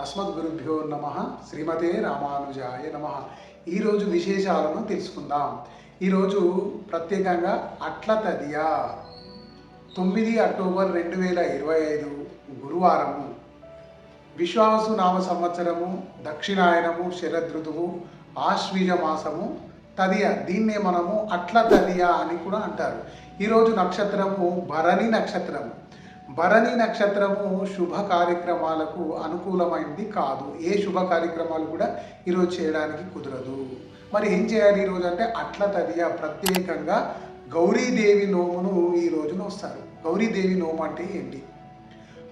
అస్మద్గురుభ్యో నమ శ్రీమతే రామానుజాయ నమ. ఈరోజు విశేషాలను తెలుసుకుందాం. ఈరోజు ప్రత్యేకంగా అట్ల తదియా తొమ్మిది అక్టోబర్ రెండు వేల ఇరవై ఐదు గురువారము. విశ్వాసు నామ సంవత్సరము దక్షిణాయనము శరదృతువు ఆశ్వీజ మాసము తదియ. దీన్నే మనము అట్ల తదియ అని కూడా అంటారు. ఈరోజు నక్షత్రము భరణి నక్షత్రము. భరణి నక్షత్రము శుభ కార్యక్రమాలకు అనుకూలమైనది కాదు. ఏ శుభ కార్యక్రమాలు కూడా ఈరోజు చేయడానికి కుదరదు. మరి ఏం చేయాలి ఈరోజు అంటే అట్ల తదియ ప్రత్యేకంగా గౌరీదేవి నోమును ఈ రోజున వస్తారు. గౌరీదేవి నోము అంటే ఏంటి?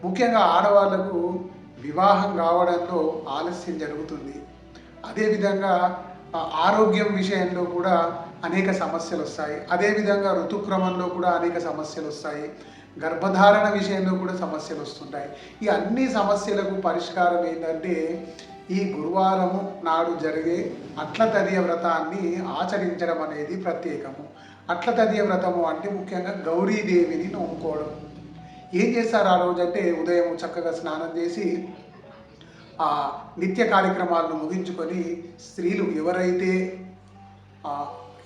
ముఖ్యంగా ఆడవాళ్ళకు వివాహం కావడంలో ఆలస్యం జరుగుతుంది. అదేవిధంగా ఆరోగ్యం విషయంలో కూడా అనేక సమస్యలు వస్తాయి. అదేవిధంగా ఋతుక్రమంలో కూడా అనేక సమస్యలు వస్తాయి. గర్భధారణ విషయంలో కూడా సమస్యలు వస్తుంటాయి. ఈ అన్ని సమస్యలకు పరిష్కారం ఏంటంటే ఈ గురువారము నాడు జరిగే అట్ల తదియ వ్రతాన్ని ఆచరించడం అనేది ప్రత్యేకము. అట్ల తదియ వ్రతము అంటే ముఖ్యంగా గౌరీదేవిని నోముకోవడం ఏం చేస్తారు ఆ రోజు అంటే ఉదయం చక్కగా స్నానం చేసి ఆ నిత్య కార్యక్రమాలను ముగించుకొని స్త్రీలు ఎవరైతే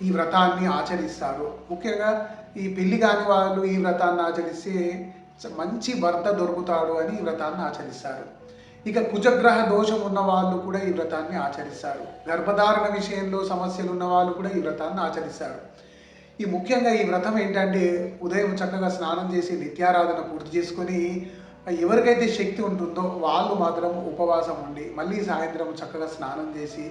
ఈ వ్రతాన్ని ఆచరిస్తారు. ముఖ్యంగా ఈ పెళ్ళి కాని వాళ్ళు ఈ వ్రతాన్ని ఆచరిస్తే మంచి భర్త దొరుకుతాడు అని ఈ వ్రతాన్ని ఆచరిస్తారు. ఇక కుజగ్రహ దోషం ఉన్న వాళ్ళు కూడా ఈ వ్రతాన్ని ఆచరిస్తారు. గర్భధారణ విషయంలో సమస్యలు ఉన్న వాళ్ళు కూడా ఈ వ్రతాన్ని ఆచరిస్తారు. ఈ ముఖ్యంగా ఈ వ్రతం ఏంటంటే ఉదయం చక్కగా స్నానం చేసి నిత్యారాధన పూర్తి చేసుకొని ఎవరికైతే శక్తి ఉంటుందో వాళ్ళు మాత్రం ఉపవాసం ఉండి మళ్ళీ సాయంత్రం చక్కగా స్నానం చేసి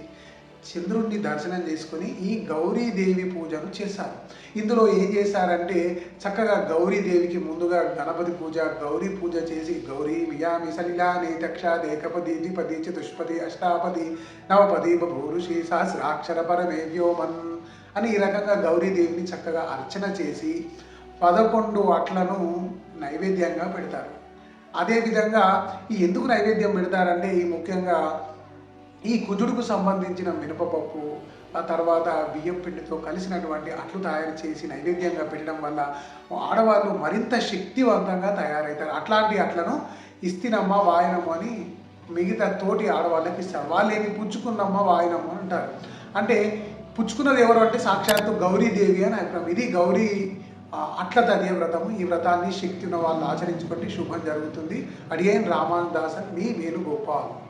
చంద్రుణ్ణి దర్శనం చేసుకుని ఈ గౌరీదేవి పూజను చేశారు. ఇందులో ఏం చేశారంటే చక్కగా గౌరీదేవికి ముందుగా గణపతి పూజ గౌరీ పూజ చేసి గౌరీ వియామి సలిలా నేతక్ష దేకపది ద్విపది చతుష్పది అష్టాపది నవపది బభూరుషి సహస్రాక్షర పరమే వ్యోమన్ అని ఈ రకంగా గౌరీదేవిని చక్కగా అర్చన చేసి పదకొండు అట్లను నైవేద్యంగా పెడతారు. అదేవిధంగా ఈ ఎందుకు నైవేద్యం పెడతారంటే ఈ ముఖ్యంగా ఈ కుజుడుకు సంబంధించిన మినపపప్పు ఆ తర్వాత బియ్యం పిండితో కలిసినటువంటి అట్లు తయారు చేసి నైవేద్యంగా పెట్టడం వల్ల ఆడవాళ్ళు మరింత శక్తివంతంగా తయారవుతారు అట్లాంటి అట్లను ఇస్తినమ్మ వాయనము అని మిగతా తోటి ఆడవాళ్ళకి ఇస్తారు. వాళ్ళు ఏమి పుచ్చుకున్నమ్మ వాయనము అని అంటారు. అంటే పుచ్చుకున్నది ఎవరు అంటే సాక్షాత్తు గౌరీదేవి అని అభిప్రాయం. ఇది గౌరీ అట్ల తదే వ్రతము. ఈ వ్రతాన్ని శక్తి ఉన్న వాళ్ళు ఆచరించుకుంటే శుభం జరుగుతుంది. అడిగేన్ రామాన్ దాసన్ మీ వేణుగోపాల్.